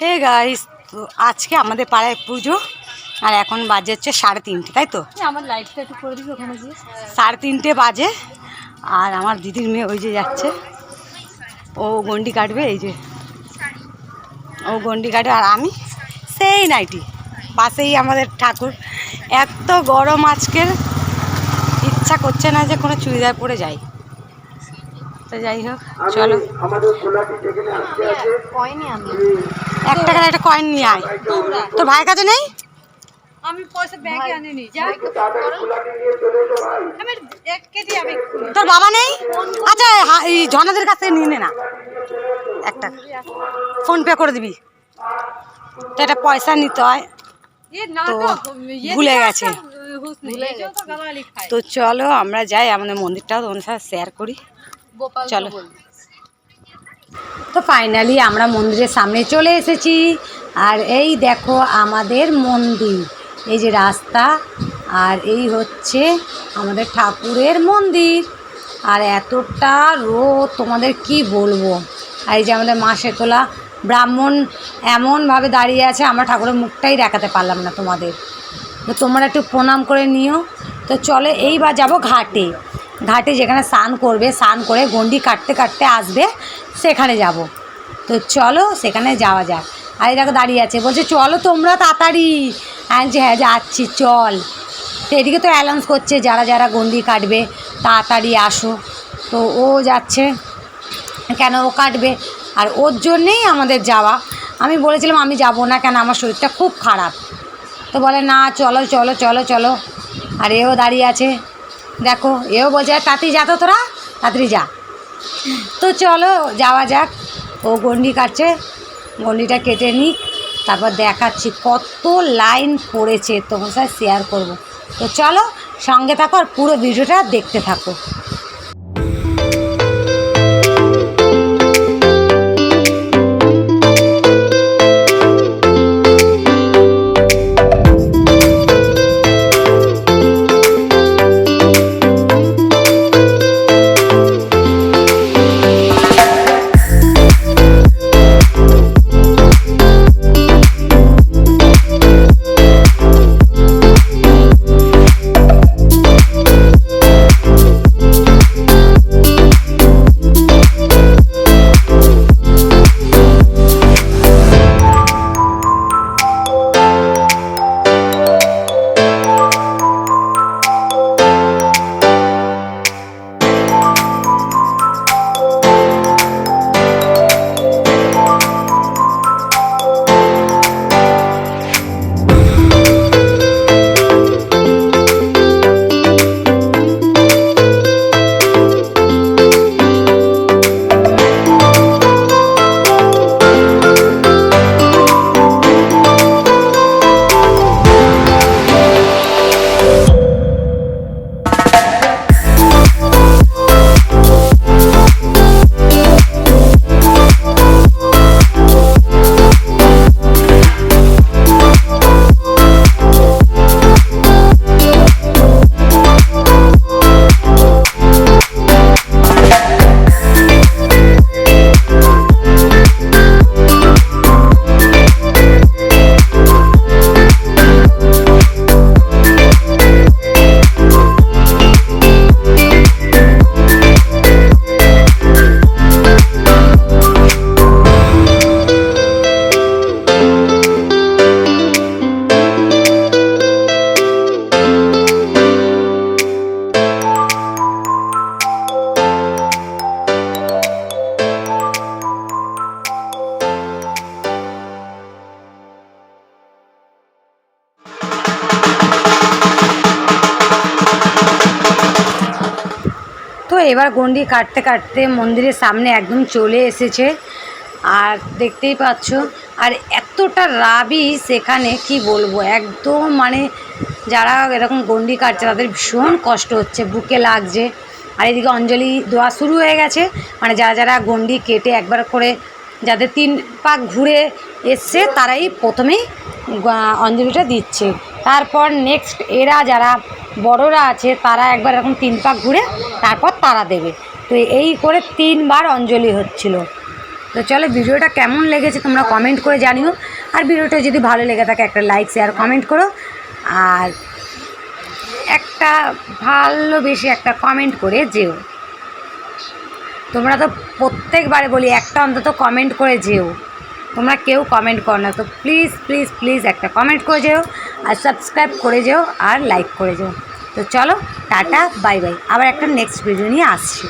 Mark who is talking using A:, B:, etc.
A: Hey guys তো আজকে আমাদের পাড়ায় পুজো আর এখন বাজে হচ্ছে সাড়ে তিনটে তাই তো?
B: আমার লাইটটা একটু করে দিবি ওখানে গিয়ে।
A: সাড়ে তিনটে বাজে আর আমার দিদির মেয়ে ওই যে যাচ্ছে। ও গন্ডি কাটবে এই যে। ও গন্ডি কাটবে আর আমি সেই নাইটি পাশেই আমাদের ঠাকুর। এত গরম আজকের ইচ্ছা করছে না যে কোনো চুড়িদার পরে যাই। তো যাই হোক চলো।
B: কয়নি আমি।
A: এক টাকার একটা কয়েন নিয়ে আয়। তোর ভাইয়ের কাছে নেই?
B: আমি পয়সা ব্যাগে আনিনি
A: তোর বাবা নেই? আচ্ছা এই জনাদের কাছে নিয়ে নে না। একটা। ফোন পে করে দিবি। তো একটা পয়সা নিতে হয়। তো ভুলে গেছে।
B: তো গালাগালি খায়।
A: তো চলো আমরা যাই আমাদের মন্দিরটাও তোমাদের সাথে শেয়ার করি। চলো।
B: তো
A: ফাইনালি আমরা মন্দিরের সামনে চলে এসেছি। আর এই দেখো আমাদের মন্দির, এই যে রাস্তা, আর এই হচ্ছে আমাদের ঠাকুরের মন্দির। আর এতটা রোদ, তোমাদের কি বলব? আর এই যে আমাদের মাসে তোলা ব্রাহ্মণ এমনভাবে দাঁড়িয়ে আছে, আমরা ঠাকুরের মুখটাই দেখাতে পারলাম না তোমাদের। তো তোমরা একটু প্রণাম করে নিও। তো চলে এইবার যাব ঘাটে। ঘাটে যেখানে স্নান করবে, স্নান করে গন্ডি কাটতে কাটতে আসবে, সেখানে যাব। তো চলো সেখানে যাওয়া যাক। আর দেখো দাঁড়িয়ে আছে, বলছে, চলো তোমরা তাড়াতাড়ি। হ্যাঁ যে হ্যাঁ যাচ্ছি, চল। তো এদিকে তো অ্যালাউন্স করছে, যারা যারা গন্ডি কাটবে, তাড়াতাড়ি আসো। তো ও যাচ্ছে, কেন ও কাটবে? আর ওর জন্যেই আমাদের যাওয়া। আমি বলেছিলাম, আমি যাব না কেন? আমার শরীরটা খুব খারাপ। তো বলে, না, চলো চলো চলো চলো। আর এও দাঁড়িয়ে আছে। দেখো, এও বলছে তাড়াতাড়ি যা তো তোরা তাড়াতাড়ি যা। তো চলো, যাওয়া যাক। ও গন্ডি কাটছে, গন্ডিটা কেটে নিক, তারপর দেখাচ্ছি কত লাইন পড়েছে, তোমার সাথে শেয়ার করব। তো চলো, সঙ্গে থাকো আর পুরো ভিডিওটা দেখতে থাকো। এবার গন্ডি কাটতে কাটতে মন্দিরের সামনে একদম চলে এসেছে। আর দেখতেই পাচ্ছ, আর এতটা রাবি সেখানে, কি বলব, একদম মানে যারা এরকম গন্ডি কাটছে তাদের ভীষণ কষ্ট হচ্ছে, বুকে লাগছে। আর এদিকে অঞ্জলি দেওয়া শুরু হয়ে গেছে মানে যারা যারা গন্ডি কেটে একবার করে যাদের তিন পাক ঘুরে এসছে, তারাই প্রথমেই অঞ্জলিটা দিচ্ছে। তারপর নেক্সট এরা যারা বড়রা আছে, তারা একবার এরকম তিন পাক ঘুরে তারপর তারা দেবে। তো এই করে তিনবার অঞ্জলি হচ্ছিল। তো চলো ভিডিওটা কেমন লেগেছে তোমরা কমেন্ট করে জানিও। আর ভিডিওটা যদি ভালো লেগে থাকে, একটা লাইক শেয়ার কমেন্ট করো। আর একটা ভালোবেসে একটা কমেন্ট করে যেও। তোমরা তো প্রত্যেকবারে বলি, একটা অন্তত কমেন্ট করে যেও। তোমরা কেউ কমেন্ট করো না। তো প্লিজ প্লিজ প্লিজ একটা কমেন্ট করে যেও আর সাবস্ক্রাইব করে যেও আর লাইক করে যেও। তো চলো, টাটা বাই বাই আবার একটা নেক্সট ভিডিও নিয়ে আসছি।